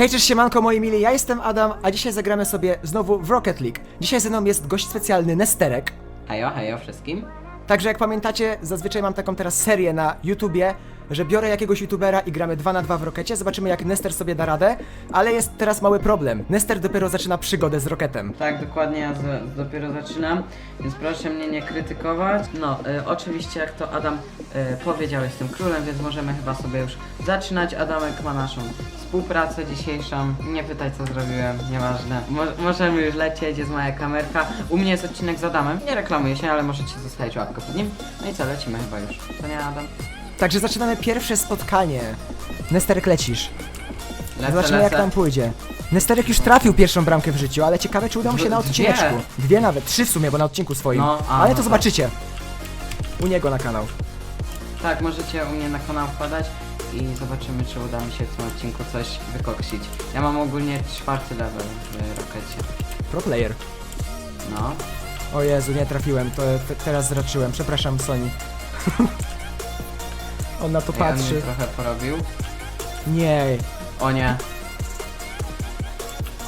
Hej, cześć siemanko moi mili, ja jestem Adam, a dzisiaj zagramy sobie znowu w Rocket League. Dzisiaj ze mną jest gość specjalny Nesterek. Hejo, hejo wszystkim. Także jak pamiętacie, zazwyczaj mam taką teraz serię na YouTubie, że biorę jakiegoś YouTubera i gramy 2 na 2 w Rokecie, zobaczymy jak Nester sobie da radę, ale jest teraz mały problem. Nester dopiero zaczyna przygodę z Roketem. Tak, dokładnie, ja z, dopiero zaczynam, więc proszę mnie nie krytykować. No, y, oczywiście jak to Adam y, powiedział, jestem królem, więc możemy chyba sobie już zaczynać. Adamek ma naszą współpracę dzisiejszą. Nie pytaj co zrobiłem, nieważne. Mo możemy już lecieć, jest moja kamerka. U mnie jest odcinek z Adamem. Nie reklamuję się, ale możecie zostawić łapkę pod nim. No i co, lecimy chyba już. To nie Adam? Także zaczynamy pierwsze spotkanie. Nesterek lecisz. Lecę, Zobaczymy lecę. jak tam pójdzie. Nesterek już trafił pierwszą bramkę w życiu, ale ciekawe czy uda mu się na Dwie. odcineczku. Dwie nawet, trzy w sumie, bo na odcinku swoim. No, a, ale no to tak. zobaczycie. U niego na kanał. Tak, możecie u mnie na kanał wpadać i zobaczymy, czy uda mi się w tym odcinku coś wykoksić. Ja mam ogólnie czwarty level w Rockecie. Pro player. No. O Jezu, nie trafiłem, to te, teraz zraczyłem. Przepraszam, Sony. On na to Ej, on patrzy. mnie trochę porobił. Nie. O nie.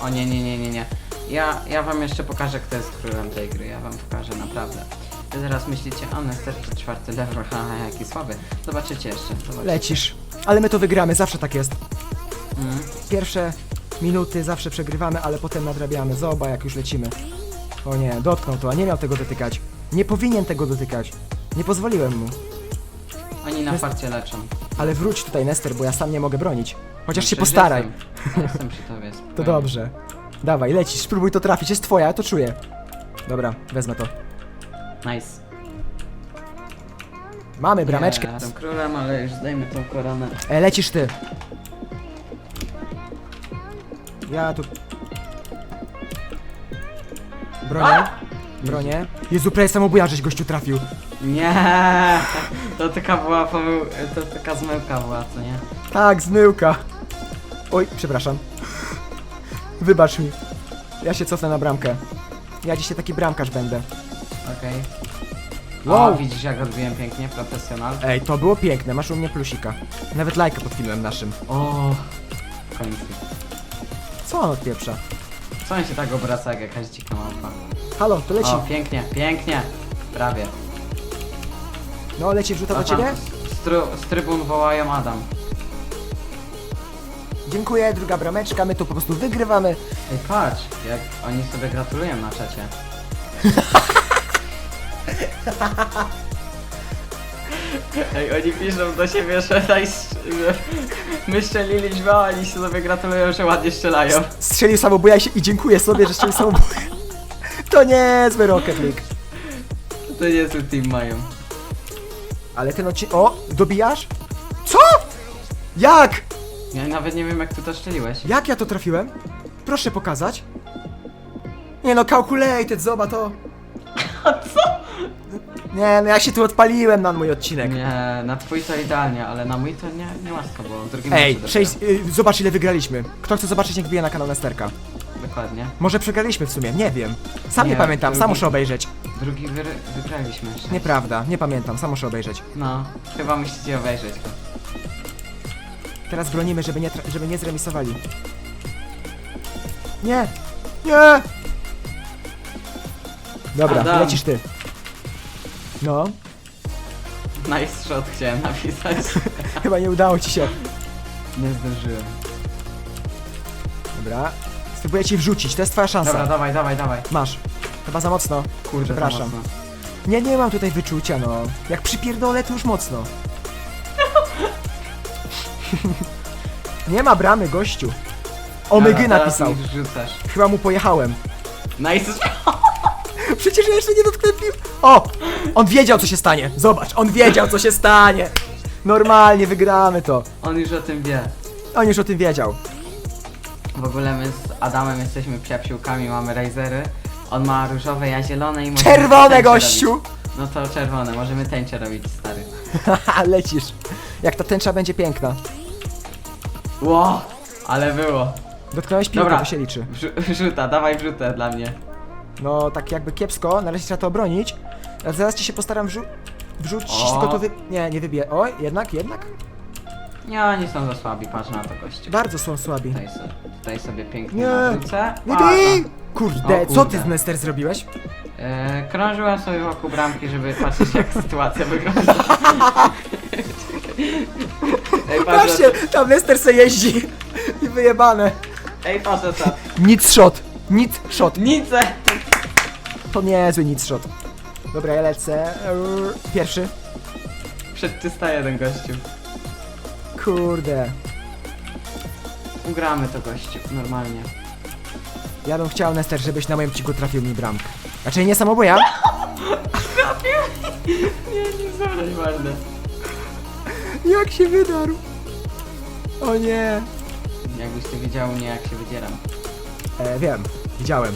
O nie, nie, nie, nie, nie. Ja, ja wam jeszcze pokażę, kto jest królem tej gry. Ja wam pokażę, naprawdę. Wy zaraz myślicie, on jest też czwarty level, haha, jaki słaby. Zobaczycie jeszcze, zobaczycie. Lecisz. Ale my to wygramy, zawsze tak jest. Mhm. Pierwsze minuty zawsze przegrywamy, ale potem nadrabiamy. Zobacz, jak już lecimy. O nie, dotknął to, a nie miał tego dotykać. Nie powinien tego dotykać. Nie pozwoliłem mu. Oni na farcie leczą. Ale wróć tutaj, Nester, bo ja sam nie mogę bronić. Chociaż się przecież postaraj. Jestem, jestem przy tobie. To spokojnie. dobrze. Dawaj, lecisz, spróbuj to trafić, jest twoja, ja to czuję. Dobra, wezmę to. Nice. Mamy brameczkę. Nie, jestem królem, ale już zdejmę tą koronę. E, lecisz ty. Ja tu... Bronię. Bronię. Jezu, prawie samobuja, żeś gościu trafił. Nie, to taka była pomył... to taka zmyłka była, co nie? Tak, zmyłka. Oj, przepraszam. Wybacz mi. Ja się cofnę na bramkę. Ja dzisiaj taki bramkarz będę. Okej. Wow. O, widzisz jak odbiłem pięknie, profesjonal. Ej, to było piękne, masz u mnie plusika. Nawet lajka pod filmem naszym. O, w końcu. Co on odpieprza? Co on się tak obraca jak jakaś dzika małpa? Halo, to leci. O, pięknie, pięknie. Prawie. No, leci wrzuta do ciebie? Z, tru, z trybun wołają Adam. Dziękuję, druga brameczka, my tu po prostu wygrywamy. Ej, patrz, jak oni sobie gratulują na czacie. Ej, oni piszą do siebie, że, daj, że my strzeliliśmy, a oni się sobie gratulują, że ładnie strzelają. Strzelił samobuja i się- i dziękuję sobie, że strzelił samobuja. To niezły Rocket League. To niezły team mają. Ale ten odcinek... O, dobijasz? Co? Jak? Ja nawet nie wiem jak ty to strzeliłeś. Jak ja to trafiłem? Proszę pokazać. Nie no, calculated, zobacz to. A co? Nie, no ja się tu odpaliłem na mój odcinek. Nie, na twój to idealnie, ale na mój to nie, nie łasko było. W drugim Ej, meczu sześć, y, zobacz ile wygraliśmy. Kto chce zobaczyć, jak bije na kanał Nesterka? Dokładnie. Może przegraliśmy w sumie, nie wiem. Sam nie, Nie, pamiętam, sam drugi- muszę obejrzeć. Drugi wy, wygraliśmy jeszcze. Nieprawda, nie pamiętam, sam muszę obejrzeć. No, chyba musicie obejrzeć to. Teraz bronimy, żeby nie, tra- żeby nie zremisowali. Nie! Nie! Dobra, Adam. lecisz ty. No, Nice shot chciałem napisać. chyba nie udało ci się. nie zdążyłem. Dobra, spróbuję ci wrzucić, to jest twoja szansa. Dobra, dawaj, dawaj, dawaj. Masz. Chyba za mocno. Kurde, za Przepraszam. mocno. Nie, nie mam tutaj wyczucia, no. Jak przypierdolę, to już mocno. nie ma bramy, gościu. Omygy Dobra, napisał. teraz mi Rzucasz. Chyba mu pojechałem. Nice Przecież ja jeszcze nie dotknę pił. O! On wiedział, co się stanie. Zobacz, on wiedział, co się stanie. Normalnie wygramy to. On już o tym wie. On już o tym wiedział. W ogóle my z Adamem jesteśmy przyjaciółkami, mamy razery. On ma różowe, ja zielone i możemy Czerwone, gościu! No to czerwone, możemy tęcze robić, stary. Haha, lecisz. Jak ta tęcza będzie piękna. Ło, ale było. Dotknąłeś piłkę, Dobra. to się liczy. Wrzu- Wrzuta, dawaj wrzutę dla mnie. No, tak jakby kiepsko, na razie trzeba to obronić. Zaraz ci się postaram wrzu wrzucić, O. tylko to wy... Nie, nie wybiję. Oj, jednak, jednak. Nie, oni są za słabi, patrz na to gościu. Bardzo są słabi. Nice. Tutaj sobie pięknie Nie. nawrócę. Bibi! Kurde, O co ty kurde. z Nester zrobiłeś? E, krążyłem sobie wokół bramki, żeby patrzeć jak sytuacja wygląda. Ej, patrz, Patrzcie, tam Nester se jeździ i wyjebane. ej, patrz na to. Nic shot, nic shot. Nice! To niezły nic shot. Dobra, ja lecę. Pierwszy. Przed 301 gościu. Kurde. Ugramy to gościu, normalnie. Ja bym chciał, Nester, żebyś na moim ciku trafił mi bramkę. Znaczy nie samobuja? Nie, nie są nieważne. Jak się wydarł? O nie. Jakbyś ty wiedział mnie jak się wydzieram. E, wiem, widziałem.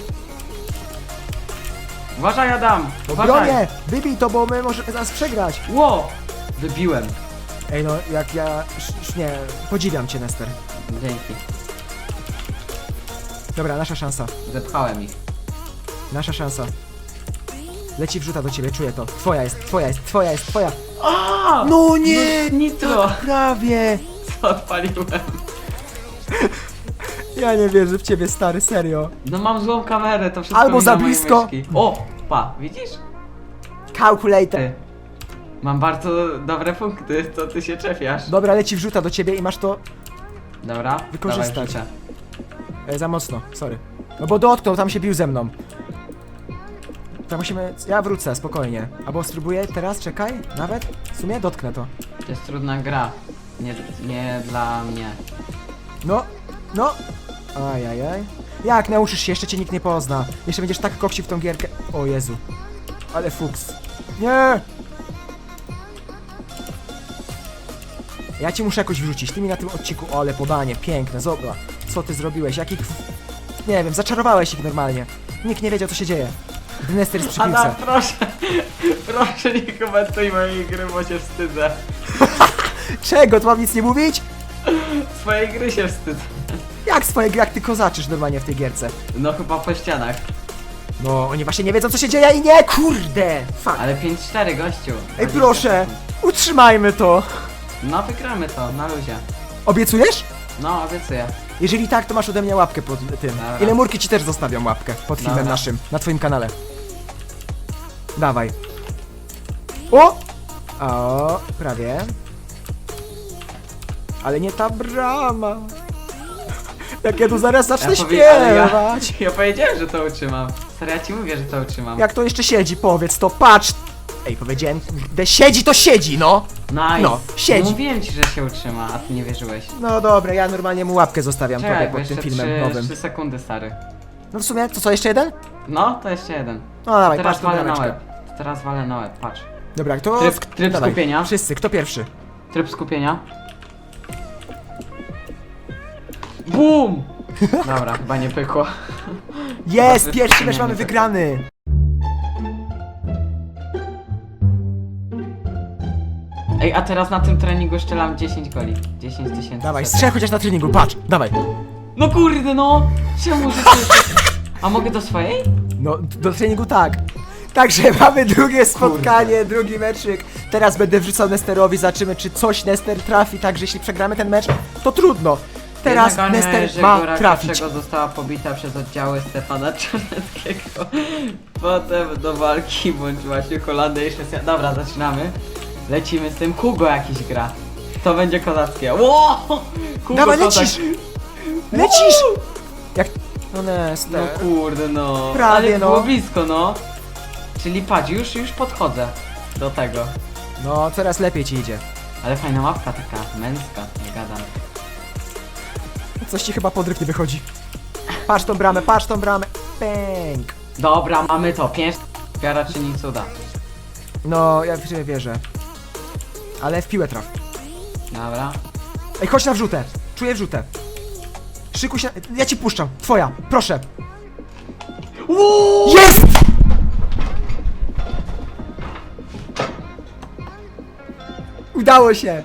Uważaj Adam! Uważaj! Obronie! Wybij to, bo my możemy zaraz przegrać. Ło! Wybiłem. Ej no, jak ja... sz- sz- nie, podziwiam cię, Nester. Dzięki. Dobra, nasza szansa. Zepchałem ich. Nasza szansa. Leci wrzuta do ciebie, czuję to. Twoja jest, twoja jest, twoja jest, twoja. No nie! Nitro! Prawie! Co odpaliłem? Ja nie wierzę w ciebie, stary, serio. No mam złą kamerę, to wszystko Albo za blisko. myszki. O! Pa, widzisz? Calculator. Ty. Mam bardzo dobre punkty, co ty się czepiasz. Dobra, leci wrzuta do ciebie i masz to Dobra, Wykorzystać. dawaj, wrzucę. e, za mocno, sorry. No bo dotknął, tam się bił ze mną. To musimy... Ja wrócę, spokojnie. Albo spróbuję teraz, czekaj, nawet? W sumie dotknę to. To jest trudna gra. Nie, nie dla mnie. No, no. Ajajaj. Jak nauczysz się, jeszcze cię nikt nie pozna. Jeszcze będziesz tak koksił w tą gierkę. O Jezu. Ale fuks. Nie! Ja ci muszę jakoś wrzucić. Ty mi na tym odcinku. O, ale podanie, piękne, zobacz. Co ty zrobiłeś? Jakich... Nie wiem, zaczarowałeś ich normalnie. Nikt nie wiedział, co się dzieje. Dynester jest przy piłce. Adam, proszę, proszę nie komentuj mojej gry, bo się wstydzę. Czego? Tu mam nic nie mówić? Swojej gry się wstydzę. Jak swoje gry, jak ty kozaczysz normalnie w tej gierce? No chyba po ścianach. No, oni właśnie nie wiedzą, co się dzieje i nie, kurde! Fuck. Ale 5-4 gościu. Ej, 20 proszę! Utrzymajmy to! No wygramy to, na luzie. Obiecujesz? No, obiecuję. Jeżeli tak, to masz ode mnie łapkę pod tym. Dobra. Ile murki ci też zostawiam łapkę pod filmem Dobra. naszym, na twoim kanale. Dawaj. O! O, prawie. Ale nie ta brama. Jak ja tu zaraz zacznę powie- ale ja, śpiewać. ja powiedziałem, że to utrzymam. Serio, ja ci mówię, że to utrzymam. Jak to jeszcze siedzi, powiedz to, patrz! Ej, powiedziałem, kurde, siedzi to siedzi, no! Nice. No, siedzi. Mówiłem ci, że się utrzyma, a ty nie wierzyłeś. No dobra, ja normalnie mu łapkę zostawiam Czekaj, tobie bo pod tym jeszcze filmem 3, nowym. 3 sekundy, stary. No w sumie, to co, jeszcze jeden? No, to jeszcze jeden. No dawaj, Teraz patrz tu walę na łeb. Teraz walę na łeb, patrz. Dobra, to... Tryb- tryb dawaj, skupienia. Wszyscy, kto pierwszy? Tryb skupienia. BUM! Dobra, chyba nie pykło. Jest, pierwszy nie mecz mamy wygrany! Ej, a teraz na tym treningu strzelam 10 goli. 10 tysięcy. Dawaj, strzel chociaż na treningu, patrz, dawaj. No kurde, no! Czemu życie... A mogę do swojej? No, do treningu tak. Także mamy drugie spotkanie, drugi meczyk. Teraz będę wrzucał Nesterowi, zobaczymy czy coś Nester trafi, także jeśli przegramy ten mecz, to trudno. Teraz Jednak Ania Nester ma trafić. Rakowskiego została pobita przez oddziały Stefana Czarneckiego. Potem do walki włączyła się Holandia i Szwecja. Dobra, zaczynamy. Lecimy z tym. Hugo jakiś gra. To będzie kozackie. Ło! Hugo Dawaj, kozak. lecisz! Lecisz! Jak... No Nester. No kurde no. Prawie, Ale no. było blisko no. Czyli patrz, już, już podchodzę do tego. No, coraz lepiej ci idzie. Ale fajna mapka taka, męska, nie gadam. Coś ci chyba podryw nie wychodzi. Patrz tą bramę, patrz tą bramę. Pęk. Dobra, mamy to. Pięć. Wiara czyni cuda. No, ja w ciebie wierzę. Ale w piłę traf. Dobra. Ej, chodź na wrzutę. Czuję wrzutę. Szykuj się. Ja ci puszczam. Twoja. Proszę. Jest! Udało się.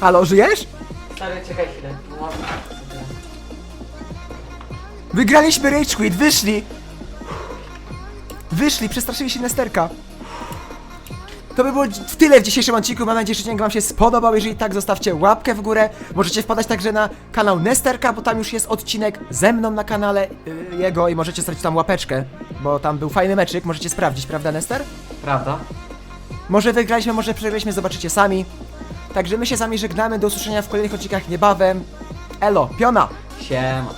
Halo, żyjesz? Stary, czekaj chwilę. Wygraliśmy Rage Quit, wyszli! Wyszli, przestraszyli się Nesterka. To by było w tyle w dzisiejszym odcinku. Mam nadzieję, że odcinek wam się spodobał. Jeżeli tak, zostawcie łapkę w górę. Możecie wpadać także na kanał Nesterka, bo tam już jest odcinek ze mną na kanale y, jego i możecie stracić tam łapeczkę, bo tam był fajny meczyk, możecie sprawdzić, prawda Nester? Prawda? Może wygraliśmy, może przegraliśmy, zobaczycie sami. Także my się sami żegnamy, do usłyszenia w kolejnych odcinkach niebawem. Elo, piona! Siema.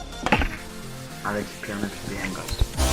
Ale ci pionę przybiłem gość.